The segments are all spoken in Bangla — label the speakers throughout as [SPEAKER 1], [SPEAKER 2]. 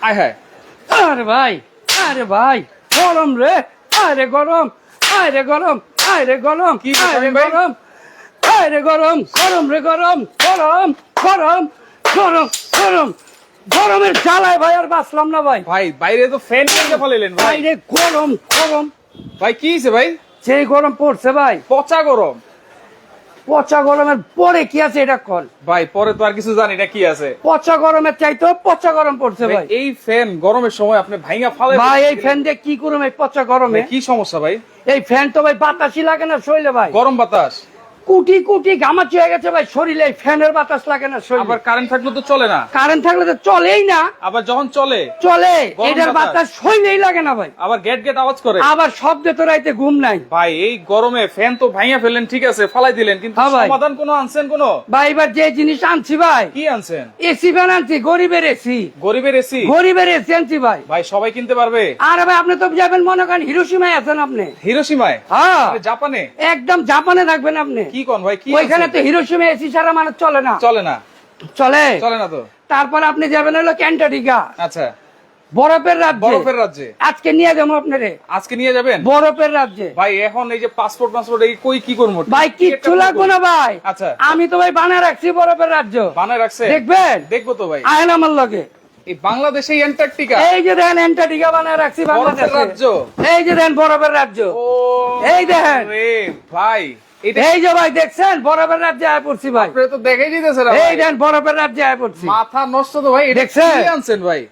[SPEAKER 1] আয় হায়।
[SPEAKER 2] আরে ভাই আরে ভাই গরম রে আরে গরম আরে গরম আরে গরম
[SPEAKER 1] কি
[SPEAKER 2] আরে
[SPEAKER 1] ভাই?
[SPEAKER 2] গরম আরে গরম গরম রে গরম গরম গরম গরম গরম গরমের জ্বালায় ভাই আর বাঁচলাম না ভাই।
[SPEAKER 1] ভাই বাইরে তো ফ্যান কিনতে ফেলেলেন ভাই।
[SPEAKER 2] বাইরে গরম গরম।
[SPEAKER 1] ভাই কি হয়েছে ভাই?
[SPEAKER 2] সেই গরম পড়ছে ভাই।
[SPEAKER 1] পচা গরম।
[SPEAKER 2] পচা গরমের পরে কি আছে এটা কল?
[SPEAKER 1] ভাই পরে তো আর কিছু জানি এটা কি আছে?
[SPEAKER 2] পচা গরমের চাইতো পচা গরম পড়ছে
[SPEAKER 1] ভাই, এই ফ্যান গরমের সময় আপনি ভাইঙ্গা ফালে
[SPEAKER 2] ভাই এই ফ্যান দিয়ে কি করুম এই পচা গরমে?
[SPEAKER 1] কি সমস্যা ভাই?
[SPEAKER 2] এই ফ্যান তো ভাই বাতাসই লাগে না শৈলে ভাই।
[SPEAKER 1] গরম বাতাস।
[SPEAKER 2] কুটি কুটি গামাচি হয়ে গেছে ভাই শরীরে ফ্যানের বাতাস লাগে না শরীরে।
[SPEAKER 1] আবার কারেন্ট থাকলে তো চলে না।
[SPEAKER 2] কারেন্ট থাকলে তো চলেই না।
[SPEAKER 1] আবার যখন চলে
[SPEAKER 2] চলে এটার
[SPEAKER 1] বাতাস।
[SPEAKER 2] শরীরেই লাগে না ভাই।
[SPEAKER 1] আবার গেট গেট আওয়াজ করে।
[SPEAKER 2] আবার শব্দে তো রাইতে ঘুম নাই।
[SPEAKER 1] ভাই এই গরমে ফ্যান তো ভাইয়া ফেললেন ঠিক আছে ফালাই দিলেন কিন্তু
[SPEAKER 2] হ্যাঁ
[SPEAKER 1] সমাধান কোনো আনছেন কোনো?
[SPEAKER 2] ভাই এবার যে জিনিস আনছি ভাই
[SPEAKER 1] কি আনছেন?
[SPEAKER 2] এসি ফ্যান আনছি গরিবের এসি।
[SPEAKER 1] গরিবের এসি?
[SPEAKER 2] গরিবের এসি আনছি ভাই।
[SPEAKER 1] ভাই সবাই কিনতে পারবে?
[SPEAKER 2] আর ভাই আপনি তো যাবেন মনে করেন হিরোসীমায় আছেন আপনি।
[SPEAKER 1] হিরোসীমায়?
[SPEAKER 2] হ্যাঁ।
[SPEAKER 1] জাপানে?
[SPEAKER 2] একদম জাপানে থাকবেন আপনি।
[SPEAKER 1] কি কোন ভাই? কি
[SPEAKER 2] ওইখানে তো হিরোসীমা এসি ছাড়া মানুষ চলে না।
[SPEAKER 1] চলে না?
[SPEAKER 2] চলে।
[SPEAKER 1] চলে না তো?
[SPEAKER 2] তারপর আপনি যাবেন হলো ক্যান্টারিকা।
[SPEAKER 1] আচ্ছা।
[SPEAKER 2] বরফের রাজ্যে।
[SPEAKER 1] বরফের রাজ্যে?
[SPEAKER 2] আজকে নিয়ে যাব আপনারে।
[SPEAKER 1] আজকে নিয়ে যাবেন?
[SPEAKER 2] বরফের রাজ্যে।
[SPEAKER 1] ভাই এখন এই যে পাসপোর্ট পাসপোর্ট এই কই কি করব?
[SPEAKER 2] ভাই কিচ্ছু লাগবে না ভাই।
[SPEAKER 1] আচ্ছা।
[SPEAKER 2] আমি তো ভাই বানায় রাখছি বরফের রাজ্য।
[SPEAKER 1] বানায় রাখছে?
[SPEAKER 2] দেখবেন?
[SPEAKER 1] দেখব তো ভাই।
[SPEAKER 2] আয়ন আমার লগে।
[SPEAKER 1] এই বাংলাদেশে অ্যান্টার্কটিকা?
[SPEAKER 2] এই যে দেখেন এন্টার্কটিকা বানায় রাখছি
[SPEAKER 1] বরফের রাজ্য?
[SPEAKER 2] এই যে দেখেন বরফের রাজ্য।
[SPEAKER 1] ও
[SPEAKER 2] এই দেখেন।
[SPEAKER 1] ভাই।
[SPEAKER 2] এই যে ভাই দেখছেন? বরফের রাজ্যে আয় পড়ছি ভাই।
[SPEAKER 1] তো দেখাই দিতেছে
[SPEAKER 2] এই
[SPEAKER 1] ভাই।
[SPEAKER 2] বরফের রাজ্যে আয় পড়ছি।
[SPEAKER 1] মাথা নষ্ট তো ভাই
[SPEAKER 2] দেখছেন?
[SPEAKER 1] আনছেন ভাই?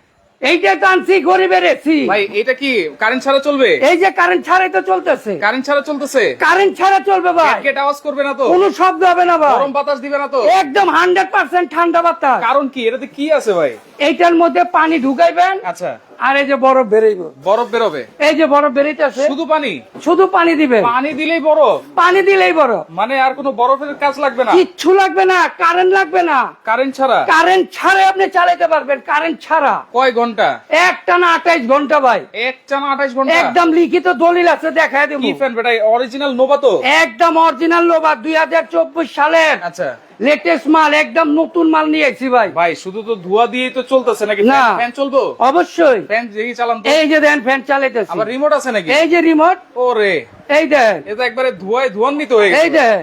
[SPEAKER 2] এইটা তো গরিবের এসি
[SPEAKER 1] ভাই এটা কি কারেন্ট ছাড়া চলবে?
[SPEAKER 2] এই যে কারেন্ট ছাড়াই তো চলতেছে।
[SPEAKER 1] কারেন্ট ছাড়া চলতেছে?
[SPEAKER 2] কারেন্ট ছাড়া চলবে ভাই।
[SPEAKER 1] গেট আওয়াজ করবে না তো?
[SPEAKER 2] কোনো শব্দ হবে না ভাই।
[SPEAKER 1] গরম বাতাস দিবে না তো?
[SPEAKER 2] একদম হান্ড্রেড পার্সেন্ট ঠান্ডা বাতাস।
[SPEAKER 1] কারণ কি? এটাতে কি আছে ভাই?
[SPEAKER 2] এইটার মধ্যে পানি ঢুকাইবেন।
[SPEAKER 1] আচ্ছা।
[SPEAKER 2] আর এই যে বরফ বেরোইব।
[SPEAKER 1] বরফ বেরোবে?
[SPEAKER 2] এই যে বরফ বেরোইতেছে।
[SPEAKER 1] শুধু পানি?
[SPEAKER 2] শুধু পানি দিবেন
[SPEAKER 1] পানি দিলেই বরফ?
[SPEAKER 2] পানি দিলেই বরফ।
[SPEAKER 1] মানে আর কোনো বরফের কাজ লাগবে না?
[SPEAKER 2] কিচ্ছু লাগবে না কারেন্ট লাগবে না।
[SPEAKER 1] কারেন্ট ছাড়া?
[SPEAKER 2] কারেন্ট ছাড়াই আপনি চালাতে পারবেন কারেন্ট ছাড়া।
[SPEAKER 1] কয় ঘণ্টা?
[SPEAKER 2] একটা না আঠাইশ ঘণ্টা ভাই।
[SPEAKER 1] এক টানা আঠাশ ঘণ্টা?
[SPEAKER 2] একদম লিখিত দলিল আছে দেখায় দেবো।
[SPEAKER 1] কি ফ্যান বেটা অরিজিনাল নোভা তো
[SPEAKER 2] একদম অরিজিনাল লোবা দুই হাজার চব্বিশ সালের।
[SPEAKER 1] আচ্ছা।
[SPEAKER 2] লেটেস্ট মাল একদম নতুন মাল নিয়ে এসেছি ভাই।
[SPEAKER 1] ভাই শুধু তো ধোয়া দিয়েই তো চলতেছে নাকি?
[SPEAKER 2] না।
[SPEAKER 1] ফ্যান চলবো?
[SPEAKER 2] অবশ্যই।
[SPEAKER 1] ফ্যান দেখি চালান
[SPEAKER 2] এই যে দেন ফ্যান চালাইতেছে।
[SPEAKER 1] আবার রিমোট আছে নাকি?
[SPEAKER 2] এই যে রিমোট
[SPEAKER 1] ওরে।
[SPEAKER 2] এই দেন।
[SPEAKER 1] এটা একবারে ধোয়ায় ধোয়ান্বিত হয়ে
[SPEAKER 2] এই দেন।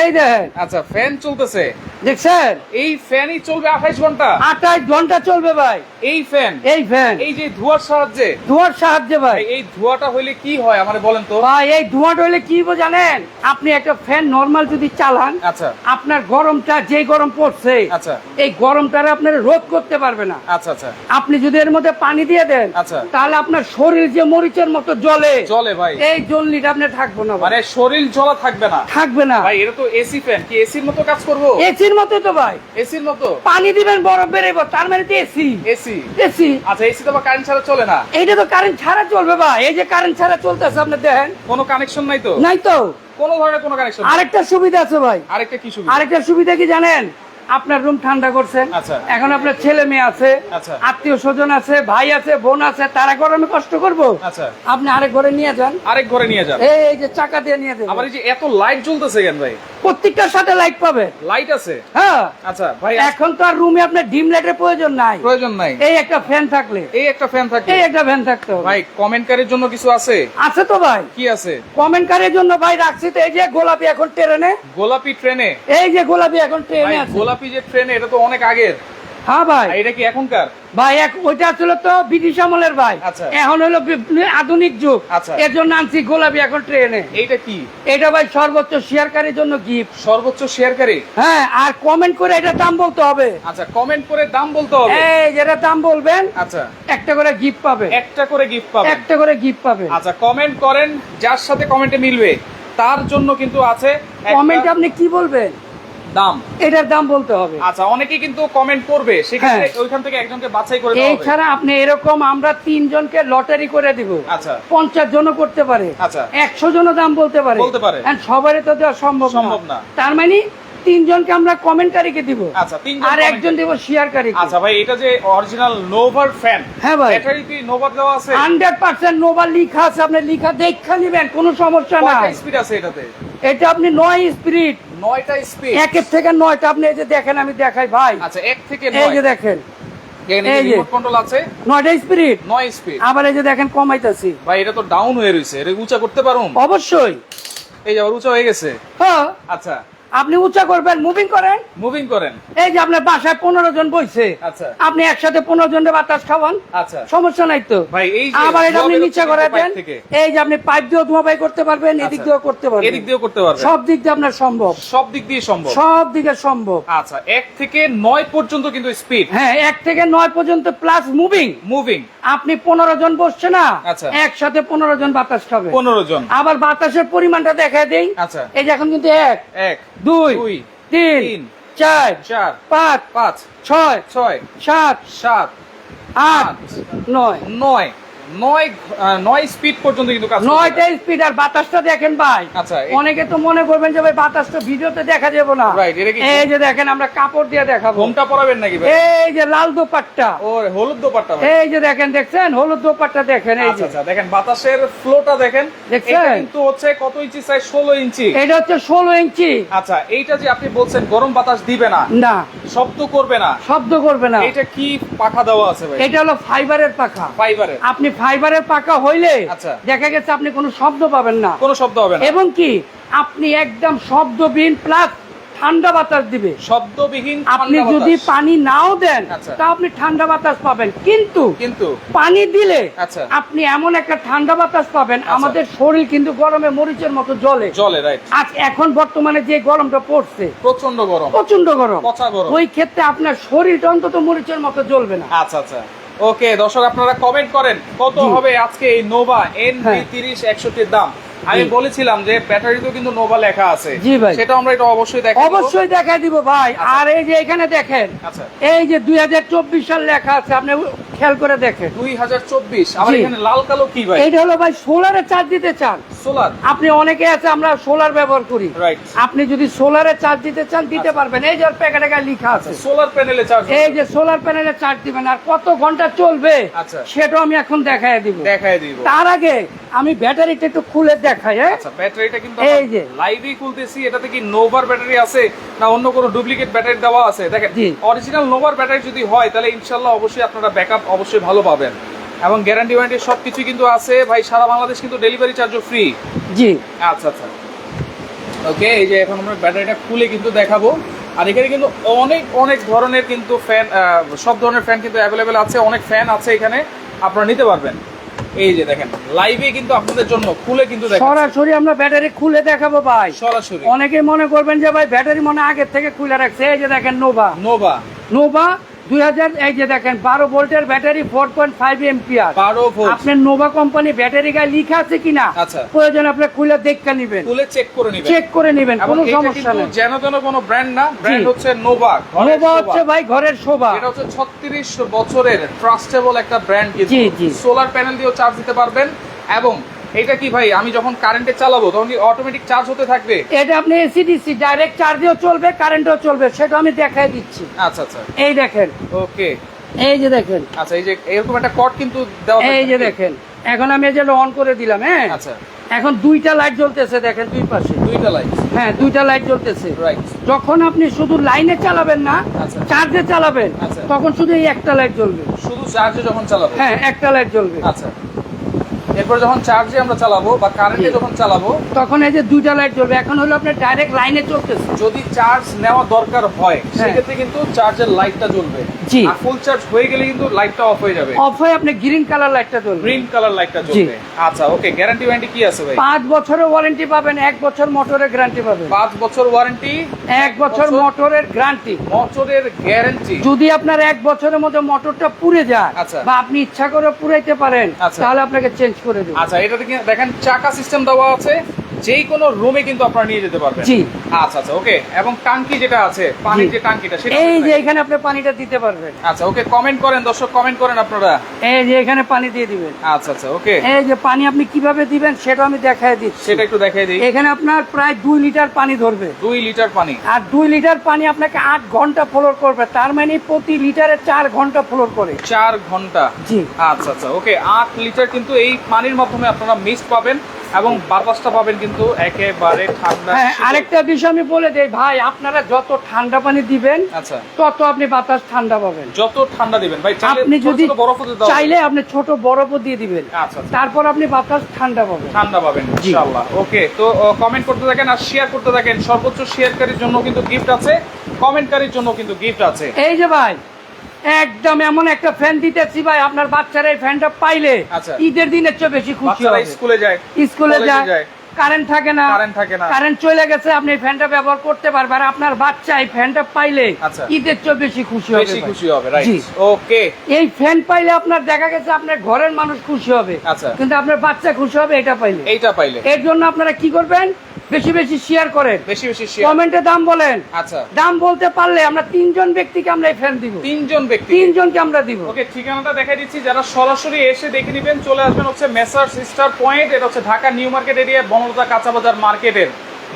[SPEAKER 2] এই দেন
[SPEAKER 1] আচ্ছা ফ্যান চলতেছে।
[SPEAKER 2] দেখছেন
[SPEAKER 1] এই ফ্যানই চলবে আঠাইশ ঘণ্টা।
[SPEAKER 2] আঠাইশ ঘণ্টা চলবে ভাই।
[SPEAKER 1] এই ফ্যান
[SPEAKER 2] এই ফ্যান
[SPEAKER 1] এই যে ধোয়ার সাহায্যে?
[SPEAKER 2] ধোয়ার সাহায্যে ভাই।
[SPEAKER 1] এই ধোয়াটা হইলে কি হয় আমারে বলেন তো।
[SPEAKER 2] ভাই এই ধোঁয়াটা হইলে কি জানেন? আপনি একটা ফ্যান নর্মাল যদি চালান
[SPEAKER 1] আচ্ছা।
[SPEAKER 2] আপনার গরমটা যে গরম পড়ছে
[SPEAKER 1] আচ্ছা।
[SPEAKER 2] এই গরমটারে আপনার রোধ করতে পারবে না।
[SPEAKER 1] আচ্ছা আচ্ছা।
[SPEAKER 2] আপনি যদি এর মধ্যে পানি দিয়ে দেন
[SPEAKER 1] আচ্ছা।
[SPEAKER 2] তাহলে আপনার শরীর যে মরিচের মতো জ্বলে।
[SPEAKER 1] চলে ভাই।
[SPEAKER 2] এই জল জ্বলনিটা আপনি থাকব না।
[SPEAKER 1] মানে শরীর জ্বলা থাকবে না।
[SPEAKER 2] থাকবে না।
[SPEAKER 1] ভাই এটা তো এসি ফ্যান কি এসির মতো কাজ করব?
[SPEAKER 2] এসির মতো তো ভাই।
[SPEAKER 1] এসির মতো?
[SPEAKER 2] পানি দিবেন বরফ বেরোবো তার মানে তো এসি
[SPEAKER 1] এসি
[SPEAKER 2] এসি
[SPEAKER 1] আচ্ছা এসি তো কারেন্ট ছাড়া চলে না?
[SPEAKER 2] এইটা তো কারেন্ট ছাড়া চলবে ভাই। এই যে কারেন্ট ছাড়া চলতেছে আপনি দেখেন।
[SPEAKER 1] কোনো কানেকশন নাই তো?
[SPEAKER 2] নাই তো।
[SPEAKER 1] কোনো ধরনের কোনো কানেকশন
[SPEAKER 2] আরেকটা সুবিধা আছে ভাই।
[SPEAKER 1] আরেকটা কি সুবিধা?
[SPEAKER 2] আরেকটা সুবিধা কি জানেন? আপনার রুম ঠান্ডা করছেন।
[SPEAKER 1] আচ্ছা।
[SPEAKER 2] এখন আপনার ছেলে মেয়ে আছে
[SPEAKER 1] আচ্ছা।
[SPEAKER 2] আত্মীয় স্বজন আছে ভাই আছে বোন আছে তারা গরমে কষ্ট করব।
[SPEAKER 1] আচ্ছা।
[SPEAKER 2] আপনি আরেক ঘরে নিয়ে যান।
[SPEAKER 1] আরেক ঘরে নিয়ে যান?
[SPEAKER 2] এই যে চাকা দিয়ে নিয়ে যান
[SPEAKER 1] আবার এই যে এত লাইট জ্বলতেছে কেন ভাই?
[SPEAKER 2] প্রত্যেকটার সাথে লাইট পাবে
[SPEAKER 1] লাইট আছে?
[SPEAKER 2] হ্যাঁ।
[SPEAKER 1] আচ্ছা ভাই
[SPEAKER 2] এখন তো আর রুমে আপনার ডিম লাইটের প্রয়োজন নাই।
[SPEAKER 1] প্রয়োজন নাই?
[SPEAKER 2] এই একটা ফ্যান থাকলে।
[SPEAKER 1] এই একটা ফ্যান থাকে
[SPEAKER 2] এই একটা ফ্যান থাকতে
[SPEAKER 1] ভাই কমেন্টকারীর জন্য কিছু আছে?
[SPEAKER 2] আছে তো ভাই।
[SPEAKER 1] কি আছে?
[SPEAKER 2] কমেন্টকারীর জন্য ভাই রাখছি তো এই যে গোলাপি এখন ট্রেনে
[SPEAKER 1] গোলাপি ট্রেনে
[SPEAKER 2] এই যে গোলাপি এখন ট্রেনে আছে।
[SPEAKER 1] গোলাপি যে ট্রেনে এটা তো অনেক আগের।
[SPEAKER 2] হ্যাঁ ভাই।
[SPEAKER 1] আর এটা কি এখনকার?
[SPEAKER 2] ভাই এক ওইটা ছিল তো ব্রিটিশ আমলের ভাই।
[SPEAKER 1] আচ্ছা।
[SPEAKER 2] এখন হলো আধুনিক যুগ।
[SPEAKER 1] আচ্ছা।
[SPEAKER 2] এর জন্য আনছি গোলাপি এখন ট্রেনে
[SPEAKER 1] এইটা কি?
[SPEAKER 2] এটা ভাই সর্বোচ্চ শেয়ারকারীর জন্য গিফট
[SPEAKER 1] সর্বোচ্চ শেয়ারকারী?
[SPEAKER 2] হ্যাঁ আর কমেন্ট করে এটা দাম বলতে হবে।
[SPEAKER 1] আচ্ছা কমেন্ট করে দাম বলতে হবে।
[SPEAKER 2] এই যেটা দাম বলবেন
[SPEAKER 1] আচ্ছা।
[SPEAKER 2] একটা করে গিফট পাবে।
[SPEAKER 1] একটা করে গিফট পাবেন
[SPEAKER 2] একটা করে গিফট পাবে।
[SPEAKER 1] আচ্ছা কমেন্ট করেন যার সাথে কমেন্টে মিলবে তার জন্য কিন্তু আছে
[SPEAKER 2] কমেন্ট আপনি কি বলবেন?
[SPEAKER 1] দাম?
[SPEAKER 2] এটার দাম বলতে হবে।
[SPEAKER 1] আচ্ছা অনেকে কিন্তু কমেন্ট করবে। সেক্ষেত্রে
[SPEAKER 2] হ্যাঁ।
[SPEAKER 1] ওইখান থেকে একজনকে বাছাই করে দেওয়া হবে।
[SPEAKER 2] এছাড়া আপনি এরকম আমরা তিনজনকে লটারি করে দিব।
[SPEAKER 1] আচ্ছা।
[SPEAKER 2] পঞ্চাশ জনও করতে পারে।
[SPEAKER 1] আচ্ছা।
[SPEAKER 2] একশো জনও দাম বলতে পারে।
[SPEAKER 1] বলতে পারে।
[SPEAKER 2] সবারই তো দেওয়া সম্ভব
[SPEAKER 1] সম্ভব না।
[SPEAKER 2] তার মানে তিনজনকে আমরা কমেন্টারিকে দিব।
[SPEAKER 1] আচ্ছা তিনজন
[SPEAKER 2] আর একজন দিব শেয়ারকারী
[SPEAKER 1] আচ্ছা ভাই এটা যে অরিজিনাল নোভার ফ্যান
[SPEAKER 2] হ্যাঁ ভাই।
[SPEAKER 1] ব্যাটারি কি নোভার দেওয়া আছে?
[SPEAKER 2] হান্ড্রেড পার্সেন্ট নোবার লিখা আছে আপনি লিখা দেখা নিবেন কোনো সমস্যা
[SPEAKER 1] কয়টা
[SPEAKER 2] নাই।
[SPEAKER 1] স্পিড আছে এটাতে?
[SPEAKER 2] এটা আপনি নয় স্পিরিট
[SPEAKER 1] নয়টা স্পিড
[SPEAKER 2] একের থেকে নয়টা আপনি এই যে দেখেন আমি দেখাই ভাই।
[SPEAKER 1] আচ্ছা এক থেকে
[SPEAKER 2] এই
[SPEAKER 1] নয়।
[SPEAKER 2] যে দেখেন। এই যে
[SPEAKER 1] কন্ট্রোল আছে।
[SPEAKER 2] নয়টা স্পিরিট
[SPEAKER 1] নয় স্পিড
[SPEAKER 2] আবার এই যে দেখেন কমাইতেছি।
[SPEAKER 1] ভাই এটা তো ডাউন হয়ে রয়েছে এটা উঁচা করতে পারুম?
[SPEAKER 2] অবশ্যই।
[SPEAKER 1] এই যে উঁচা হয়ে গেছে।
[SPEAKER 2] হ্যাঁ।
[SPEAKER 1] আচ্ছা।
[SPEAKER 2] আপনি উঁচা করবেন মুভিং করেন।
[SPEAKER 1] মুভিং করেন।
[SPEAKER 2] এই যে আপনার বাসায় পনেরো জন বইছে।
[SPEAKER 1] আচ্ছা।
[SPEAKER 2] আপনি একসাথে পনেরো জনের বাতাস খাওয়ান।
[SPEAKER 1] আচ্ছা।
[SPEAKER 2] সমস্যা নাই তো।
[SPEAKER 1] ভাই এই যে
[SPEAKER 2] আবার এটা আপনি
[SPEAKER 1] ধোঁয়া
[SPEAKER 2] নিচে করে দেন। এই যে আপনি পাইপ দিয়েও ধোঁয়াবাই করতে পারবেন এদিক
[SPEAKER 1] আচ্ছা।
[SPEAKER 2] দিয়েও করতে পারবেন।
[SPEAKER 1] এদিক দিয়েও করতে পারবেন।
[SPEAKER 2] সব দিক দিয়ে আপনার সম্ভব।
[SPEAKER 1] সব দিক দিয়ে সম্ভব।
[SPEAKER 2] সব দিকে সম্ভব।
[SPEAKER 1] আচ্ছা এক থেকে নয় পর্যন্ত কিন্তু স্পিড
[SPEAKER 2] হ্যাঁ এক থেকে নয় পর্যন্ত প্লাস মুভিং
[SPEAKER 1] মুভিং
[SPEAKER 2] আপনি পনেরো জন বসছে না
[SPEAKER 1] আচ্ছা।
[SPEAKER 2] একসাথে পনেরো জন বাতাস খাবে।
[SPEAKER 1] পনেরো জন।
[SPEAKER 2] আবার বাতাসের পরিমাণটা দেখা দেই।
[SPEAKER 1] আচ্ছা।
[SPEAKER 2] এই যে এখন কিন্তু এক
[SPEAKER 1] এক
[SPEAKER 2] দুই
[SPEAKER 1] দুই
[SPEAKER 2] তিন চার
[SPEAKER 1] চার
[SPEAKER 2] পাঁচ
[SPEAKER 1] পাঁচ
[SPEAKER 2] ছয়
[SPEAKER 1] ছয়
[SPEAKER 2] সাত
[SPEAKER 1] সাত
[SPEAKER 2] আট নয়।
[SPEAKER 1] নয়। নয় আহ, নয় স্পিড পর্যন্ত কিন্তু কাজ
[SPEAKER 2] নয়টা স্পিড আর বাতাসটা দেখেন ভাই।
[SPEAKER 1] আচ্ছা,
[SPEAKER 2] অনেকে তো মনে করবেন যে ভাই বাতাসটা ভিডিওতে দেখা যাবে না।
[SPEAKER 1] Right, এটা কি-
[SPEAKER 2] এই যে দেখেন আমরা কাপড় দিয়ে দেখাবো।
[SPEAKER 1] ঘোমটা পরাবেন নাকি ভাই?
[SPEAKER 2] এই যে লাল দোপাট্টা।
[SPEAKER 1] ও হলুদ দোপাট্টা
[SPEAKER 2] এই যে দেখেন দেখছেন? হলুদ দোপাট্টা দেখেন এই
[SPEAKER 1] আচ্ছা
[SPEAKER 2] যে।
[SPEAKER 1] আচ্ছা দেখেন বাতাসের ফ্লোটা দেখেন।
[SPEAKER 2] দেখছেন?
[SPEAKER 1] কিন্তু হচ্ছে কত ইঞ্চি সাইজ ইঞ্চি
[SPEAKER 2] এটা হচ্ছে ষোলো ইঞ্চি
[SPEAKER 1] আচ্ছা এইটা যে আপনি বলছেন গরম বাতাস দিবে না।
[SPEAKER 2] না।
[SPEAKER 1] শব্দ করবে না।
[SPEAKER 2] শব্দ করবে না।
[SPEAKER 1] এইটা কি পাখা দেওয়া আছে ভাই?
[SPEAKER 2] এটা হলো ফাইবারের পাখা।
[SPEAKER 1] ফাইবারের
[SPEAKER 2] আপনি ফাইবারের পাকা হইলে
[SPEAKER 1] আচ্ছা।
[SPEAKER 2] দেখা গেছে আপনি কোনো শব্দ পাবেন না।
[SPEAKER 1] কোনো শব্দ হবে না।
[SPEAKER 2] এবং কি আপনি একদম শব্দবিহীন প্লাস ঠান্ডা বাতাস দিবে।
[SPEAKER 1] শব্দবিহীন
[SPEAKER 2] আপনি যদি পানি নাও দেন
[SPEAKER 1] আচ্ছা।
[SPEAKER 2] তা আপনি ঠান্ডা বাতাস পাবেন। কিন্তু
[SPEAKER 1] কিন্তু
[SPEAKER 2] পানি দিলে
[SPEAKER 1] আচ্ছা।
[SPEAKER 2] আপনি এমন একটা ঠান্ডা বাতাস পাবেন আমাদের শরীর কিন্তু গরমে মরিচের মতো জ্বলে।
[SPEAKER 1] জলে রাইট
[SPEAKER 2] আজ এখন বর্তমানে যে গরমটা পড়ছে
[SPEAKER 1] প্রচণ্ড গরম।
[SPEAKER 2] প্রচণ্ড গরম। ওই ক্ষেত্রে আপনার শরীরটা অন্তত মরিচের মতো জ্বলবে না।
[SPEAKER 1] আচ্ছা আচ্ছা। ওকে দর্শক আপনারা কমেন্ট করেন কত হবে আজকে এই নোভা এন
[SPEAKER 2] ভি
[SPEAKER 1] তিরিশ একষট্টির দাম। আমি বলেছিলাম যে ব্যাটারিতেও কিন্তু নোভা লেখা আছে।
[SPEAKER 2] জি ভাই।
[SPEAKER 1] সেটা আমরা এটা অবশ্যই দেখাই
[SPEAKER 2] অবশ্যই দেখাই দিব ভাই। আর এই যে এখানে দেখেন
[SPEAKER 1] আচ্ছা।
[SPEAKER 2] এই যে দুই হাজার চব্বিশ সাল লেখা আছে আপনি খেয়াল করে দেখেন।
[SPEAKER 1] দুই হাজার চব্বিশ আমার এখানে লাল কালো কি ভাই?
[SPEAKER 2] এইটা হলো ভাই সোলারে চার্জ দিতে চান।
[SPEAKER 1] সোলার?
[SPEAKER 2] আপনি অনেকে আছে আমরা সোলার ব্যবহার করি।
[SPEAKER 1] রাইট
[SPEAKER 2] আপনি যদি সোলারে চার্জ দিতে চান দিতে
[SPEAKER 1] আচ্ছা।
[SPEAKER 2] পারবেন। এই যে প্যাকেটে লেখা আছে।
[SPEAKER 1] সোলার প্যানেলে চার্জ
[SPEAKER 2] এই যে সোলার প্যানেলে চার্জ দিবেন আর কত ঘণ্টা চলবে
[SPEAKER 1] আচ্ছা।
[SPEAKER 2] সেটাও আমি এখন দেখাই দিব।
[SPEAKER 1] দেখায় দিব।
[SPEAKER 2] তার আগে আমি ব্যাটারিটা একটু খুলে দেখাই হ্যাঁ?
[SPEAKER 1] আচ্ছা ব্যাটারিটা কিন্তু
[SPEAKER 2] এই যে।
[SPEAKER 1] লাইভেই খুলতেছি। এটাতে কি নোভার ব্যাটারি আছে না অন্য কোনো ডুপ্লিকেট ব্যাটারি দেওয়া আছে? দেখেন অরিজিনাল নোভার ব্যাটারি যদি হয় তাহলে ইনশাল্লাহ অবশ্যই আপনারা ব্যাকআপ অবশ্যই ভালো পাবেন। এবং গ্যারান্টি ওয়ারেন্টি সবকিছু কিন্তু আছে। ভাই সারা বাংলাদেশ কিন্তু ডেলিভারি চার্জও ফ্রি
[SPEAKER 2] জি।
[SPEAKER 1] আচ্ছা আচ্ছা। ওকে এই যে এখন আমরা ব্যাটারিটা খুলে কিন্তু দেখাবো। আর এখানে কিন্তু অনেক অনেক ধরনের কিন্তু ফ্যান সব ধরনের ফ্যান কিন্তু অ্যাভেলেবেল আছে। অনেক ফ্যান আছে এখানে। আপনারা নিতে পারবেন। এই যে দেখেন লাইভে কিন্তু আপনাদের জন্য খুলে কিন্তু
[SPEAKER 2] সরাসরি আমরা ব্যাটারি খুলে দেখাবো ভাই।
[SPEAKER 1] সরাসরি।
[SPEAKER 2] অনেকে মনে করবেন যে ভাই ব্যাটারি মনে আগের থেকে খুলে রাখছে। এই যে দেখেন নোভা
[SPEAKER 1] নোভা
[SPEAKER 2] নোভা দুই হাজার এই যে দেখেন বারো ভোল্টের battery four point five ampere
[SPEAKER 1] বারো ভোল্ট।
[SPEAKER 2] আপনার নোভা কোম্পানি ব্যাটারি গায়ে লিখা আছে কিনা
[SPEAKER 1] আচ্ছা।
[SPEAKER 2] প্রয়োজন আপনি খুলে দেখে নিবেন।
[SPEAKER 1] খুলে চেক করে নেবেন।
[SPEAKER 2] চেক করে নিবেন কোনো সমস্যা নেই।
[SPEAKER 1] যেন তেন কোনো ব্র্যান্ড না ব্র্যান্ড হচ্ছে নোভা
[SPEAKER 2] নোভা হচ্ছে ভাই ঘরের শোভা
[SPEAKER 1] এটা হচ্ছে ছত্রিশ বছরের ট্রাস্টেবল একটা ব্র্যান্ড কিন্তু। সোলার প্যানেল দিয়েও চার্জ দিতে পারবেন এবং এটা কি ভাই? আমি যখন কারেন্টে চালাবো তখন কি অটোমেটিক চার্জ হতে থাকবে?
[SPEAKER 2] এটা আপনি এসিডিসি ডাইরেক্ট চার্জেও চলবে কারেন্টও চলবে সেটা আমি দেখাই দিচ্ছি।
[SPEAKER 1] আচ্ছা আচ্ছা।
[SPEAKER 2] এই দেখেন।
[SPEAKER 1] ওকে
[SPEAKER 2] এই যে দেখেন।
[SPEAKER 1] আচ্ছা এই যে এরকম একটা কট কিন্তু দেওয়া
[SPEAKER 2] এই যে দেখেন। এখন আমি এই যে অন করে দিলাম হ্যাঁ?
[SPEAKER 1] আচ্ছা।
[SPEAKER 2] এখন দুইটা লাইট জ্বলতেছে দেখেন দুই পাশে।
[SPEAKER 1] দুইটা লাইট
[SPEAKER 2] হ্যাঁ দুইটা লাইট জ্বলতেছে।
[SPEAKER 1] রাইট
[SPEAKER 2] যখন আপনি শুধু লাইনে চালাবেন না
[SPEAKER 1] আচ্ছা।
[SPEAKER 2] চার্জে চালাবেন
[SPEAKER 1] আচ্ছা।
[SPEAKER 2] তখন শুধু এই একটা লাইট জ্বলবে।
[SPEAKER 1] শুধু চার্জে যখন চালাবো
[SPEAKER 2] হ্যাঁ একটা লাইট জ্বলবে।
[SPEAKER 1] আচ্ছা। এরপর যখন চার্জে আমরা চালাবো বা কারেন্টে যখন চালাবো
[SPEAKER 2] তখন এই যে দুইটা লাইট জ্বলবে। এখন হলো আপনার ডাইরেক্ট লাইনে চলতেছে।
[SPEAKER 1] যদি চার্জ নেওয়া দরকার হয়
[SPEAKER 2] হ্যাঁ।
[SPEAKER 1] সেক্ষেত্রে কিন্তু চার্জের লাইটটা জ্বলবে।
[SPEAKER 2] জি।
[SPEAKER 1] আর ফুল চার্জ হয়ে গেলে কিন্তু লাইটটা অফ হয়ে যাবে।
[SPEAKER 2] অফ হয়ে আপনি গ্রিন কালার লাইটটা জ্বলবে।
[SPEAKER 1] গ্রিন কালার লাইটটা জ্বলবে। আচ্ছা ওকে গ্যারান্টি ওয়ারেন্টি কি আছে ভাই?
[SPEAKER 2] পাঁচ বছরের ওয়ারেন্টি পাবেন এক বছর মোটরের গ্যারান্টি পাবেন।
[SPEAKER 1] পাঁচ বছর ওয়ারেন্টি
[SPEAKER 2] এক বছর
[SPEAKER 1] বছর?
[SPEAKER 2] মোটরের গ্যারান্টি
[SPEAKER 1] বছরের গ্যারান্টি
[SPEAKER 2] যদি আপনার এক বছরের মধ্যে মোটরটা পুড়ে যায়
[SPEAKER 1] আচ্ছা।
[SPEAKER 2] বা আপনি ইচ্ছা করে পুড়াইতে পারেন
[SPEAKER 1] আচ্ছা।
[SPEAKER 2] তাহলে আপনাকে চেঞ্জ করে দেবো
[SPEAKER 1] আচ্ছা এটাতে দেখেন চাকা সিস্টেম দেওয়া আছে যে কোনো রুমে কিন্তু আপনারা নিয়ে যেতে পারবেন
[SPEAKER 2] জি।
[SPEAKER 1] আচ্ছা আচ্ছা ওকে এবং টাঙ্কি যেটা আছে পানির যে টাঙ্কিটা সেটা
[SPEAKER 2] এই যে এখানে আপনি পানিটা দিতে পারবেন।
[SPEAKER 1] আচ্ছা ওকে কমেন্ট করেন দর্শক কমেন্ট করেন আপনারা।
[SPEAKER 2] এই যে এখানে পানি দিয়ে দিবেন।
[SPEAKER 1] আচ্ছা আচ্ছা ওকে
[SPEAKER 2] এই যে পানি আপনি কীভাবে দিবেন সেটা আমি দেখাই দিচ্ছি।
[SPEAKER 1] সেটা একটু দেখাই দিই।
[SPEAKER 2] এখানে আপনার প্রায় দুই লিটার পানি ধরবে।
[SPEAKER 1] দুই লিটার পানি।
[SPEAKER 2] আর দুই লিটার পানি আপনাকে আট ঘণ্টা ফ্লোর করবে। তার মানে প্রতি লিটারে চার ঘণ্টা ফ্লোর করে।
[SPEAKER 1] চার ঘণ্টা।
[SPEAKER 2] জি।
[SPEAKER 1] আচ্ছা আচ্ছা ওকে আট লিটার কিন্তু এই পানির মাধ্যমে আপনারা মিক্স পাবেন এবং বাতাসটা পাবেন কিন্তু একেবারে ঠান্ডা
[SPEAKER 2] হ্যাঁ আরেকটা বিষয় জিনিস আমি বলে দেই ভাই আপনারা যত ঠান্ডা পানি দিবেন
[SPEAKER 1] আচ্ছা।
[SPEAKER 2] তত আপনি বাতাস ঠান্ডা পাবেন।
[SPEAKER 1] যত ঠান্ডা দিবেন ভাই
[SPEAKER 2] আপনি যদি। চাইলে আপনি ছোট বরফও দিয়ে দিবেন।
[SPEAKER 1] আচ্ছা আচ্ছা।
[SPEAKER 2] তারপর আপনি বাতাস ঠান্ডা পাবেন।
[SPEAKER 1] ঠান্ডা পাবেন ইনশাআল্লাহ। ওকে তো কমেন্ট করতে থাকেন আর শেয়ার করতে থাকেন। সর্বোচ্চ শেয়ারকারীর জন্য কিন্তু গিফট আছে। কমেন্টকারীর জন্য কিন্তু গিফট আছে।
[SPEAKER 2] এই যে ভাই একদম এমন একটা ফ্যান দিতেছি ভাই আপনার বাচ্চারা এই ফ্যানটা পাইলে
[SPEAKER 1] আচ্ছা।
[SPEAKER 2] ঈদের দিনের চেয়ে বেশি খুশি হবে।
[SPEAKER 1] স্কুলে যায়
[SPEAKER 2] স্কুলে যায়। কারেন্ট থাকে না।
[SPEAKER 1] কারেন্ট থাকে না।
[SPEAKER 2] কারেন্ট চলে গেছে আপনি ফ্যানটা ব্যবহার করতে পারবেন। আর আপনার বাচ্চা এই ফ্যানটা পাইলে
[SPEAKER 1] আচ্ছা।
[SPEAKER 2] ঈদের চেয়ে বেশি খুশি হবে
[SPEAKER 1] বেশি খুশি হবে রাইট ওকে
[SPEAKER 2] এই ফ্যান পাইলে আপনার দেখা গেছে আপনার ঘরের মানুষ খুশি হবে।
[SPEAKER 1] আচ্ছা।
[SPEAKER 2] কিন্তু আপনার বাচ্চা খুশি হবে এটা পাইলে।
[SPEAKER 1] এটা পাইলে।
[SPEAKER 2] এর জন্য আপনারা কি করবেন? বেশি বেশি শেয়ার করেন।
[SPEAKER 1] বেশি বেশি শেয়ার
[SPEAKER 2] কমেন্টে দাম বলেন।
[SPEAKER 1] আচ্ছা।
[SPEAKER 2] দাম বলতে পারলে আমরা তিনজন ব্যক্তিকে আমরা এই ফ্যান দিব।
[SPEAKER 1] তিনজন ব্যক্তি।
[SPEAKER 2] তিনজনকে আমরা দিব।
[SPEAKER 1] ওকে ঠিকানাটা দেখাই দিচ্ছি। যারা সরাসরি এসে দেখে নেবেন চলে আসবেন হচ্ছে মেসার সিস্টার পয়েন্ট এটা হচ্ছে Dhaka New Market area Banalata কাঁচা বাজার মার্কেটের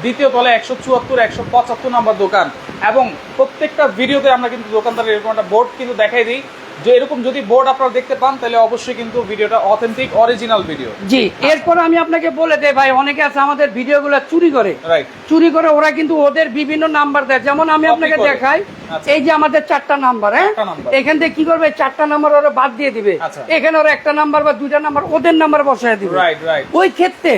[SPEAKER 1] দ্বিতীয় তলে একশো চুয়াত্তর একশো পঁচাত্তর নাম্বার দোকান। এবং প্রত্যেকটা ভিডিওতে আমরা কিন্তু দোকানদারের এরকম একটা বোর্ড কিন্তু দেখাই দিই। যে এরকম যদি বোর্ড আপনারা দেখতে পান তাহলে অবশ্যই কিন্তু ভিডিওটা অথেন্টিক অরিজিনাল ভিডিও
[SPEAKER 2] জি এরপর আমি আপনাকে বলে দেই ভাই অনেকে আছে আমাদের ভিডিওগুলো চুরি করে।
[SPEAKER 1] রাইট
[SPEAKER 2] চুরি করে ওরা কিন্তু ওদের বিভিন্ন নাম্বার দেয়। যেমন আমি আপনাকে দেখাই
[SPEAKER 1] আচ্ছা।
[SPEAKER 2] এই যে আমাদের চারটা নাম্বার হ্যাঁ? এখান থেকে কি করবে? চারটা নাম্বার ওরা বাদ দিয়ে দিবে।
[SPEAKER 1] আচ্ছা।
[SPEAKER 2] এখানে ওরা একটা নাম্বার বা দুইটা নাম্বার ওদের নাম্বার বসায় দিবে।
[SPEAKER 1] রাইট রাইট
[SPEAKER 2] ওই ক্ষেত্রে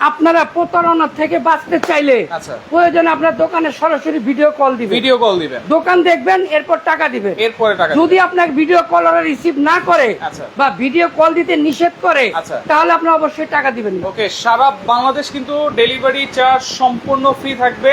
[SPEAKER 2] আপনারা প্রতারণা থেকে বাঁচতে চাইলে
[SPEAKER 1] আচ্ছা।
[SPEAKER 2] প্রয়োজনে আপনার দোকানে সরাসরি ভিডিও কল দিবে
[SPEAKER 1] ভিডিও কল দিবেন
[SPEAKER 2] দোকান দেখবেন এরপর টাকা দিবে
[SPEAKER 1] এরপরে টাকা
[SPEAKER 2] যদি আপনার ভিডিও কল ওরা রিসিভ না করে
[SPEAKER 1] আচ্ছা।
[SPEAKER 2] বা ভিডিও কল দিতে নিষেধ করে
[SPEAKER 1] আচ্ছা।
[SPEAKER 2] তাহলে আপনি অবশ্যই টাকা দিবেন
[SPEAKER 1] ওকে সারা বাংলাদেশ কিন্তু ডেলিভারি চার্জ সম্পূর্ণ ফ্রি থাকবে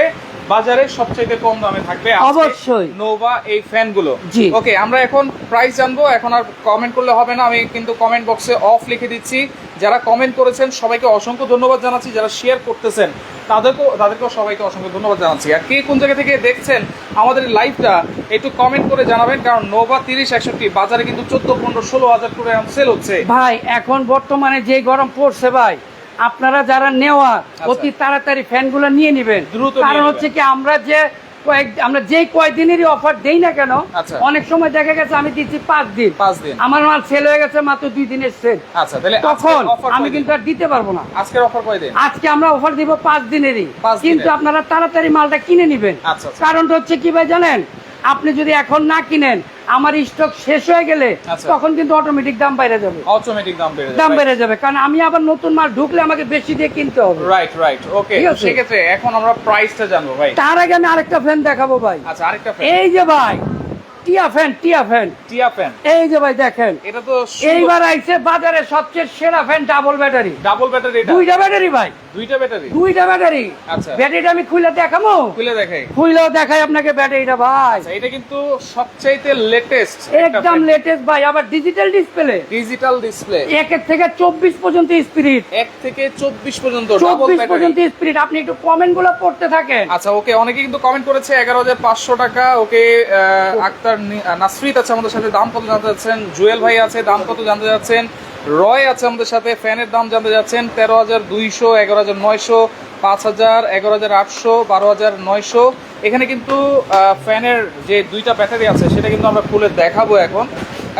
[SPEAKER 1] বাজারে সবচেয়ে কম দামে থাকবে
[SPEAKER 2] অবশ্যই।
[SPEAKER 1] নোভা এই
[SPEAKER 2] ফ্যানগুলো
[SPEAKER 1] ওকে আমরা এখন প্রাইস জানব এখন আর কমেন্ট করলে হবে না আমি কিন্তু কমেন্ট বক্সে অফ লিখে দিচ্ছি। যারা কমেন্ট করেছেন সবাইকে অসংখ্য ধন্যবাদ জানাচ্ছি যারা শেয়ার করতেছেন তাদেরকেও তাদেরকেও সবাইকে অসংখ্য ধন্যবাদ জানাচ্ছি। আর কে কোন জায়গা থেকে দেখছেন আমাদের লাইভটা একটু কমেন্ট করে জানাবেন কারণ নোভা তিরিশ একষট্টি বাজারে কিন্তু চোদ্দ পনেরো ষোলো হাজার করে সেল হচ্ছে।
[SPEAKER 2] ভাই এখন বর্তমানে যে গরম পড়ছে ভাই আপনারা যারা নেওয়া অতি তাড়াতাড়ি ফ্যানগুলো নিয়ে নেবেন।
[SPEAKER 1] আচ্ছা।
[SPEAKER 2] কারণ হচ্ছে কি আমরা যে কয়েক আমরা যে কয়েকদিনেরই অফার দেই না কেন
[SPEAKER 1] আচ্ছা।
[SPEAKER 2] অনেক সময় দেখা গেছে আমি দিচ্ছি পাঁচ দিন।
[SPEAKER 1] পাঁচ দিন।
[SPEAKER 2] আমার মাল সেল হয়ে গেছে মাত্র দুই দিনের সেল
[SPEAKER 1] আচ্ছা
[SPEAKER 2] তখন আমি কিন্তু আর দিতে পারব না।
[SPEAKER 1] আজকের অফার কয় দিন
[SPEAKER 2] আজকে আমরা অফার দিব পাঁচ দিনেরই। কিন্তু আপনারা তাড়াতাড়ি মালটা কিনে নেবেন।
[SPEAKER 1] আচ্ছা, আচ্ছা।
[SPEAKER 2] কারণটা হচ্ছে কি ভাই জানেন আপনি যদি এখন না কিনেন আমার স্টক শেষ হয়ে গেলে
[SPEAKER 1] আচ্ছা।
[SPEAKER 2] তখন কিন্তু অটোমেটিক দাম বাইরে যাবে।
[SPEAKER 1] অটোমেটিক দাম বেড়ে
[SPEAKER 2] দাম বেড়ে যাবে। কারণ আমি আবার নতুন মাল ঢুকলে আমাকে বেশি দিয়ে কিনতে হবে।
[SPEAKER 1] রাইট রাইট ওকে
[SPEAKER 2] ঠিক আছে।
[SPEAKER 1] সেক্ষেত্রে এখন আমরা প্রাইসটা জানব ভাই।
[SPEAKER 2] তার আগে আমি আরেকটা ফ্যান দেখাবো ভাই।
[SPEAKER 1] আচ্ছা আরেকটা ফ্যান
[SPEAKER 2] এই যে ভাই টিয়া ফ্যান টিয়া ফ্যান
[SPEAKER 1] টিয়া ফ্যান
[SPEAKER 2] এই যে ভাই দেখেন।
[SPEAKER 1] এটা তো
[SPEAKER 2] এইবার আইছে বাজারে সবচেয়ে সেরা fan double battery
[SPEAKER 1] double battery এটা।
[SPEAKER 2] দুইটা ব্যাটারি ভাই।
[SPEAKER 1] দুইটা ব্যাটারি?
[SPEAKER 2] দুইটা ব্যাটারি।
[SPEAKER 1] আচ্ছা।
[SPEAKER 2] ব্যাটারিটা আমি খুলে দেখাবো
[SPEAKER 1] খুলে দেখাই।
[SPEAKER 2] খুলেও দেখাই আপনাকে ব্যাটারিটা ভাই।
[SPEAKER 1] আচ্ছা এটা কিন্তু সবচাইতে লেটেস্ট
[SPEAKER 2] একদম লেটেস্ট ভাই। আবার ডিজিটাল ডিসপ্লে
[SPEAKER 1] ডিজিটাল ডিসপ্লে
[SPEAKER 2] একের থেকে চব্বিশ পর্যন্ত স্পিরিট
[SPEAKER 1] এক থেকে চব্বিশ পর্যন্ত ডাবল
[SPEAKER 2] চব্বিশ
[SPEAKER 1] ব্যাটারি
[SPEAKER 2] পর্যন্ত স্পিরিট আপনি একটু কমেন্টগুলো পড়তে থাকেন।
[SPEAKER 1] আচ্ছা ওকে অনেকে কিন্তু কমেন্ট করেছে এগারো হাজার পাঁচশো টাকা। ওকে আক্তার নাসরিত আছে আমাদের সাথে দাম কত জানতে যাচ্ছেন জুয়েল ভাই আছে দাম কত জানতে যাচ্ছেন রয় আছে আমাদের সাথে ফ্যানের দাম জানতে যাচ্ছেন তেরো হাজার দুইশো এগারো হাজার নয়শো পাঁচ হাজার এগারো হাজার আটশো বারো হাজার নয়শো। এখানে কিন্তু ফ্যানের যে দুইটা ব্যাটারি আছে সেটা কিন্তু আমরা খুলে দেখাবো এখন।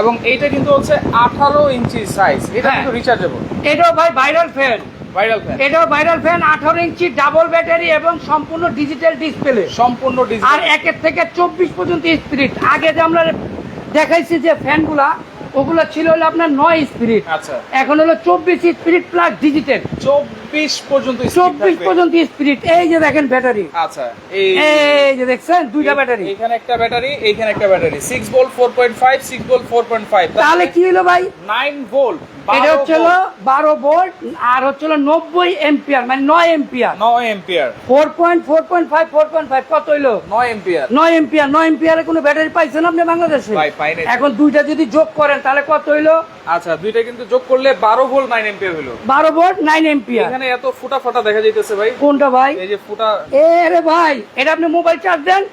[SPEAKER 1] এবং এইটা কিন্তু হচ্ছে আঠারো ইঞ্চি সাইজ এটা
[SPEAKER 2] হ্যাঁ।
[SPEAKER 1] কিন্তু রিচার্জেবল
[SPEAKER 2] এটাও ভাই ভাইরাল ফ্যান
[SPEAKER 1] ভাইরাল ফ্যান
[SPEAKER 2] এটাও ভাইরাল ফ্যান আঠারো ইঞ্চি ডাবল ব্যাটারি এবং সম্পূর্ণ ডিজিটাল ডিসপ্লে
[SPEAKER 1] সম্পূর্ণ
[SPEAKER 2] আর একের থেকে চব্বিশ পর্যন্ত স্পিরিট আগে যে আমরা দেখাইছি যে ফ্যানগুলা ওগুলো ছিল হলো আপনার নয় স্পিরিট
[SPEAKER 1] আচ্ছা।
[SPEAKER 2] এখন হলো চব্বিশ স্পিরিট প্লাস ডিজিটাল
[SPEAKER 1] চব্বিশ পর্যন্ত
[SPEAKER 2] চব্বিশ পর্যন্ত স্পিরিট এই যে দেখেন ব্যাটারি
[SPEAKER 1] আচ্ছা এই
[SPEAKER 2] যে দেখছেন দুইটা ব্যাটারি
[SPEAKER 1] এখানে একটা ব্যাটারি এইখানে একটা battery six volt four point five six volt four point five
[SPEAKER 2] তাহলে কি হলো ভাই?
[SPEAKER 1] নাইন ভোল্ট
[SPEAKER 2] এটা হচ্ছে হলো বারো ভোল্ট আর হচ্ছে হলো নব্বই এম্পিয়ার মানে নয় এম্পিয়ার।
[SPEAKER 1] নয় ampere.
[SPEAKER 2] Four point four point five four point five কত হইল?
[SPEAKER 1] নয় এম্পিয়ার।
[SPEAKER 2] নয় এম্পিয়ার নয় এম্পিয়ারে কোনো ব্যাটারি পাইছেন আপনি বাংলাদেশে। এখন দুইটা যদি যোগ করেন তাহলে কত হইল?
[SPEAKER 1] আচ্ছা দুইটা কিন্তু যোগ করলে বারো ভোল্ট নাইন এম্পিয়ার হলো
[SPEAKER 2] বারো ভোল্ট নাইন এম্পিয়ার
[SPEAKER 1] এখানে এত ফুটা ফাটা দেখা যাইতেছে ভাই।
[SPEAKER 2] কোনটা ভাই?
[SPEAKER 1] এই যে ফুটা
[SPEAKER 2] এ রে ভাই এটা আপনি মোবাইল চার্জ দেন?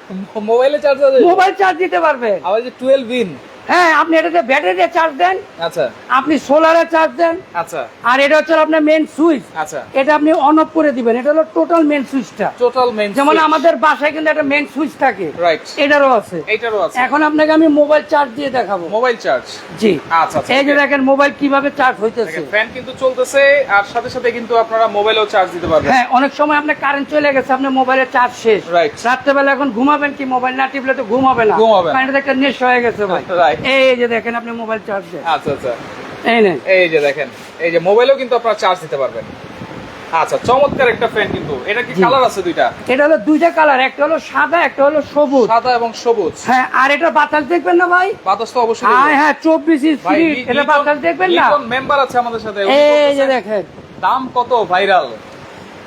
[SPEAKER 1] মোবাইলে চার্জার
[SPEAKER 2] মোবাইল চার্জ দিতে পারবে
[SPEAKER 1] আবার যে টুয়েলভ ইন
[SPEAKER 2] হ্যাঁ আপনি এটাতে ব্যাটারিতে চার্জ দেন।
[SPEAKER 1] আচ্ছা।
[SPEAKER 2] আপনি সোলারে চার্জ দেন।
[SPEAKER 1] আচ্ছা।
[SPEAKER 2] আর এটা হচ্ছে আপনার মেন সুইচ
[SPEAKER 1] আচ্ছা।
[SPEAKER 2] এটা আপনি অন অফ করে দিবেন। এটা হলো টোটাল মেন সুইচটা
[SPEAKER 1] টোটাল মেন
[SPEAKER 2] যেমন আমাদের বাসায় কিন্তু একটা মেন সুইচ থাকে।
[SPEAKER 1] রাইট
[SPEAKER 2] এটারও আছে।
[SPEAKER 1] এইটারও আছে।
[SPEAKER 2] এখন আপনাকে আমি মোবাইল চার্জ দিয়ে দেখাবো।
[SPEAKER 1] মোবাইল চার্জ
[SPEAKER 2] জি।
[SPEAKER 1] আচ্ছা আচ্ছা
[SPEAKER 2] এই যে দেখেন মোবাইল কীভাবে চার্জ হইতেছে।
[SPEAKER 1] ফ্যান কিন্তু চলতেছে আর সাথে সাথে কিন্তু আপনারা মোবাইলেও চার্জ দিতে পারবেন।
[SPEAKER 2] হ্যাঁ অনেক সময় আপনার কারেন্ট চলে গেছে আপনার মোবাইলের চার্জ শেষ।
[SPEAKER 1] Right.
[SPEAKER 2] রাত্রেবেলা এখন ঘুমাবেন কি? মোবাইল না টিপলে তো ঘুম হবে না।
[SPEAKER 1] ঘুম হবে না।
[SPEAKER 2] একটা নেশা হয়ে গেছে ভাই।
[SPEAKER 1] Right.
[SPEAKER 2] এই যে দেখেন আপনি মোবাইল চার্জ দেন
[SPEAKER 1] আচ্ছা আচ্ছা।
[SPEAKER 2] এই নেন।
[SPEAKER 1] এই যে দেখেন এই যে মোবাইলেও কিন্তু আপনারা চার্জ দিতে পারবেন। আচ্ছা চমৎকার একটা ফ্যান কিন্তু। এটা কি কালার আছে দুইটা?
[SPEAKER 2] এটা হলো দুইটা কালার একটা হলো সাদা একটা হলো সবুজ।
[SPEAKER 1] সাদা এবং সবুজ।
[SPEAKER 2] হ্যাঁ আর এটা বাতাস দেখবেন না ভাই?
[SPEAKER 1] বাতাস তো অবশ্যই
[SPEAKER 2] হ্যাঁ হ্যাঁ চব্বিশ
[SPEAKER 1] ভাই
[SPEAKER 2] স্পিড এটা বাতাস দেখবেন না?
[SPEAKER 1] মেম্বার আছে আমাদের সাথে
[SPEAKER 2] এই যে দেখেন।
[SPEAKER 1] দাম কত ভাইরাল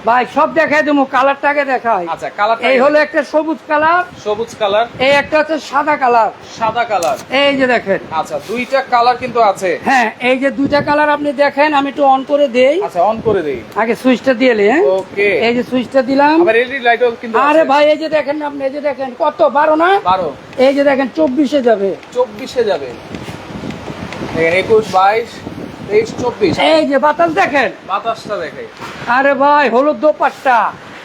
[SPEAKER 2] ভাই সব দেখাই দেবো কালারটাকে দেখাই।
[SPEAKER 1] আচ্ছা কালার
[SPEAKER 2] এই হলো একটা সবুজ কালার
[SPEAKER 1] সবুজ কালার।
[SPEAKER 2] এই একটা হচ্ছে সাদা কালার।
[SPEAKER 1] সাদা কালার।
[SPEAKER 2] এই যে দেখেন।
[SPEAKER 1] আচ্ছা দুইটা কালার কিন্তু আছে।
[SPEAKER 2] হ্যাঁ এই যে দুইটা কালার আপনি দেখেন আমি একটু অন করে দেই।
[SPEAKER 1] আচ্ছা অন করে দেই।
[SPEAKER 2] আগে সুইচটা দিয়ে হ্যাঁ?
[SPEAKER 1] ওকে
[SPEAKER 2] এই যে সুইচটা দিলাম।
[SPEAKER 1] আবার এলইডি লাইটও কিন্তু
[SPEAKER 2] আরে ভাই এই যে দেখেন না আপনি এই যে দেখেন কত বারো না?
[SPEAKER 1] 12
[SPEAKER 2] এই যে দেখেন চব্বিশে যাবে।
[SPEAKER 1] 24 এ যাবে। দেখেন 21 22 23 24
[SPEAKER 2] এই যে বাতাস দেখেন?
[SPEAKER 1] বাতাসটা দেখে
[SPEAKER 2] আরে ভাই হলুদ দোপাট্টা।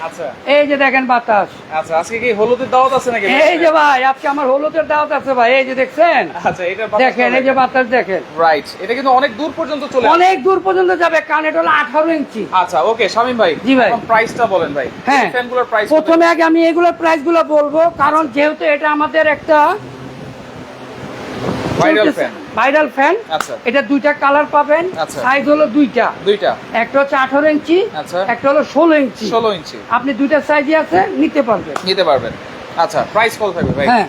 [SPEAKER 1] আচ্ছা।
[SPEAKER 2] এই যে দেখেন বাতাস।
[SPEAKER 1] আচ্ছা আজকে কি হলুদের দাওয়াত আছে নাকি?
[SPEAKER 2] এই যে ভাই আজকে আমার হলুদের দাওয়াত আছে ভাই এই যে দেখছেন?
[SPEAKER 1] আচ্ছা এটা
[SPEAKER 2] দেখেন এই যে বাতাস দেখেন।
[SPEAKER 1] রাইট এটা কিন্তু অনেক দূর পর্যন্ত চলে
[SPEAKER 2] অনেক দূর পর্যন্ত যাবে কারণ এটা হলো আঠারো ইঞ্চি।
[SPEAKER 1] আচ্ছা ওকে শামিম ভাই
[SPEAKER 2] জি ভাই।
[SPEAKER 1] প্রাইসটা বলেন ভাই।
[SPEAKER 2] হ্যাঁ।
[SPEAKER 1] ফ্যানগুলোর প্রাইস
[SPEAKER 2] প্রথমে আগে আমি এগুলোর প্রাইসগুলো বলব কারণ যেহেতু এটা আমাদের একটা
[SPEAKER 1] ভাইরাল ফ্যান আচ্ছা।
[SPEAKER 2] এটা দুইটা কালার পাবেন
[SPEAKER 1] আচ্ছা।
[SPEAKER 2] সাইজ হলো দুইটা।
[SPEAKER 1] দুইটা।
[SPEAKER 2] একটা হচ্ছে আঠারো ইঞ্চি
[SPEAKER 1] আচ্ছা।
[SPEAKER 2] একটা হলো ষোলো ইঞ্চি।
[SPEAKER 1] 16 ইঞ্চি।
[SPEAKER 2] আপনি দুইটা সাইজই আছে নিতে পারবেন।
[SPEAKER 1] নিতে পারবেন। আচ্ছা প্রাইস কত থাকবে ভাই?
[SPEAKER 2] হ্যাঁ।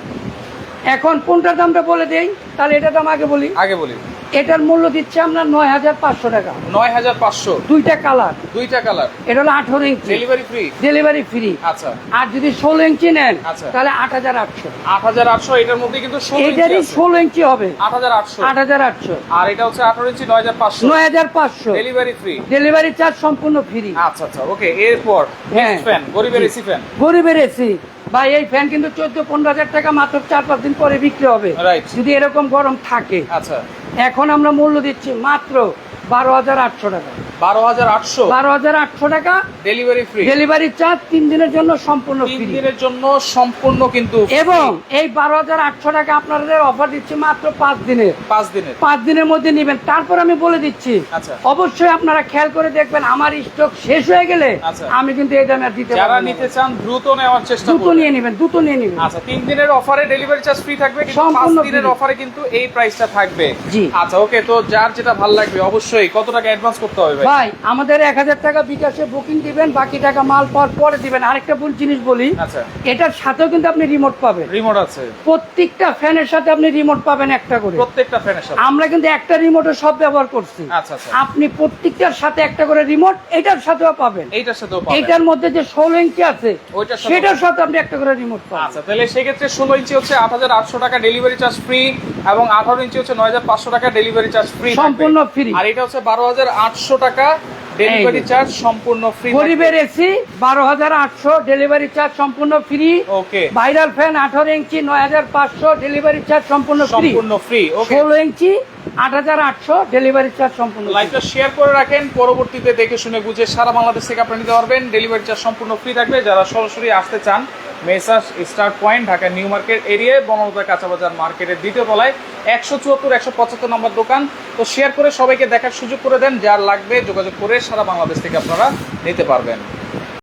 [SPEAKER 2] এখন কোনটার দামটা বলে দেই? তাহলে এটার দাম আগে বলি।
[SPEAKER 1] আগে বলি।
[SPEAKER 2] এটার মূল্য দিচ্ছে আমরা নয় হাজার পাঁচশো টাকা।
[SPEAKER 1] নয় হাজার পাঁচশো।
[SPEAKER 2] দুইটা কালার।
[SPEAKER 1] দুইটা কালার।
[SPEAKER 2] এটা হলো আঠারো inch.
[SPEAKER 1] Delivery free
[SPEAKER 2] delivery free
[SPEAKER 1] আচ্ছা।
[SPEAKER 2] আর যদি ষোলো ইঞ্চি নেন
[SPEAKER 1] আচ্ছা।
[SPEAKER 2] তাহলে আট হাজার আটশো।
[SPEAKER 1] আট হাজার আটশো এটার মধ্যে কিন্তু
[SPEAKER 2] এটারই ষোলো ইঞ্চি হবে।
[SPEAKER 1] আট হাজার আটশো।
[SPEAKER 2] আট হাজার আটশো।
[SPEAKER 1] আর এটা হচ্ছে আঠারো ইঞ্চি নয় হাজার পাঁচশো।
[SPEAKER 2] নয় হাজার পাঁচশো।
[SPEAKER 1] ডেলিভারি ফ্রি
[SPEAKER 2] ডেলিভারি চার্জ সম্পূর্ণ ফ্রি
[SPEAKER 1] আচ্ছা আচ্ছা ওকে এরপর
[SPEAKER 2] হ্যাঁ।
[SPEAKER 1] ফ্যান গরিবের এসি ফ্যান
[SPEAKER 2] গরিবের এসি। ভাই এই ফ্যান কিন্তু চোদ্দ পনেরো হাজার টাকা মাত্র চার পাঁচ দিন পরে বিক্রি হবে. যদি এরকম গরম থাকে।
[SPEAKER 1] আচ্ছা।
[SPEAKER 2] এখন আমরা মূল্য দিচ্ছি মাত্র বারো হাজার আটশো টাকা।
[SPEAKER 1] বারো হাজার আটশো।
[SPEAKER 2] বারো হাজার আটশো টাকা
[SPEAKER 1] ডেলিভারি ফ্রি
[SPEAKER 2] ডেলিভারি চার্জ তিন দিনের জন্য সম্পূর্ণ
[SPEAKER 1] তিন দিনের জন্য সম্পূর্ণ কিন্তু
[SPEAKER 2] এবং এই বারো হাজার আটশো টাকা আপনাদের অফার দিচ্ছি মাত্র পাঁচ দিনের।
[SPEAKER 1] পাঁচ দিনের।
[SPEAKER 2] পাঁচ দিনের মধ্যে নেবেন। তারপর আমি বলে দিচ্ছি
[SPEAKER 1] আচ্ছা।
[SPEAKER 2] অবশ্যই আপনারা খেয়াল করে দেখবেন আমার স্টক শেষ হয়ে গেলে
[SPEAKER 1] আচ্ছা।
[SPEAKER 2] আমি কিন্তু এই দামে দিতে
[SPEAKER 1] যারা নিতে চান দ্রুত নেওয়ার চেষ্টা
[SPEAKER 2] দ্রুত নিয়ে নেবেন দ্রুত নিয়ে নেবেন।
[SPEAKER 1] আচ্ছা তিন দিনের অফারে ডেলিভারি চার্জ ফ্রি থাকবে
[SPEAKER 2] সম্পূর্ণ
[SPEAKER 1] দিনের অফারে কিন্তু এই প্রাইসটা থাকবে।
[SPEAKER 2] জি।
[SPEAKER 1] আচ্ছা ওকে তো যার যেটা ভালো লাগবে অবশ্যই কত টাকা অ্যাডভান্স করতে হবে ভাই
[SPEAKER 2] আমাদের এক হাজার টাকা বিকাশে বুকিং দিবেন বাকি টাকা মাল পাওয়ার পরে দিবেন। আরেকটা ভুল জিনিস বলি
[SPEAKER 1] আচ্ছা।
[SPEAKER 2] এটার সাথেও কিন্তু আপনি রিমোট পাবেন।
[SPEAKER 1] রিমোট আছে।
[SPEAKER 2] প্রত্যেকটা ফ্যানের সাথে আপনি রিমোট পাবেন একটা করে।
[SPEAKER 1] প্রত্যেকটা ফ্যানের সাথে।
[SPEAKER 2] আমরা কিন্তু একটা রিমোটে সব ব্যবহার করছি।
[SPEAKER 1] আচ্ছা আচ্ছা।
[SPEAKER 2] আপনি প্রত্যেকটার সাথে একটা করে রিমোট এটার সাথেও পাবেন।
[SPEAKER 1] এইটার সাথেও পাবেন।
[SPEAKER 2] এটার মধ্যে যে ষোলো ইঞ্চি আছে সেটার সাথে আপনি একটা করে রিমোট পাবেন।
[SPEAKER 1] আচ্ছা তাহলে সেক্ষেত্রে ষোলো ইঞ্চি হচ্ছে আট হাজার আটশো টাকা ডেলিভারি চার্জ ফ্রি এবং আঠারো ইঞ্চি হচ্ছে নয় হাজার পাঁচশো টাকা ডেলিভারি চার্জ ফ্রি
[SPEAKER 2] সম্পূর্ণ ফ্রি
[SPEAKER 1] আর এটা হচ্ছে বারো হাজার আটশো টাকা ডেলিভারি চার্জ সম্পূর্ণ ফ্রি
[SPEAKER 2] গরিবের এসি বারো হাজার আটশো ডেলিভারি চার্জ সম্পূর্ণ ফ্রি
[SPEAKER 1] ওকে
[SPEAKER 2] ভাইরাল ফ্যান আঠারো ইঞ্চি নয় হাজার পাঁচশো ডেলিভারি চার্জ সম্পূর্ণ ফ্রি
[SPEAKER 1] সম্পূর্ণ ফ্রি ওকে
[SPEAKER 2] ষোলো ইঞ্চি আট হাজার আটশো ডেলিভারি চার্জ সম্পূর্ণ।
[SPEAKER 1] লাইভটা শেয়ার করে রাখেন পরবর্তীতে দেখে শুনে বুঝে সারা বাংলাদেশ থেকে আপনি নিতে পারবেন। ডেলিভারি চার্জ সম্পূর্ণ ফ্রি থাকবে। যারা সরাসরি আসতে চান Messrs star point, Dhaka New Market এরিয়ায় বনলতা কাঁচাবাজার মার্কেটের দ্বিতীয় তলায়। একশো চুয়াত্তর, একশো পঁচাত্তর নম্বর দোকান। তো শেয়ার করে সবাইকে দেখার সুযোগ করে দেন, যার লাগবে যোগাযোগ করে সারা বাংলাদেশ থেকে আপনারা নিতে পারবেন।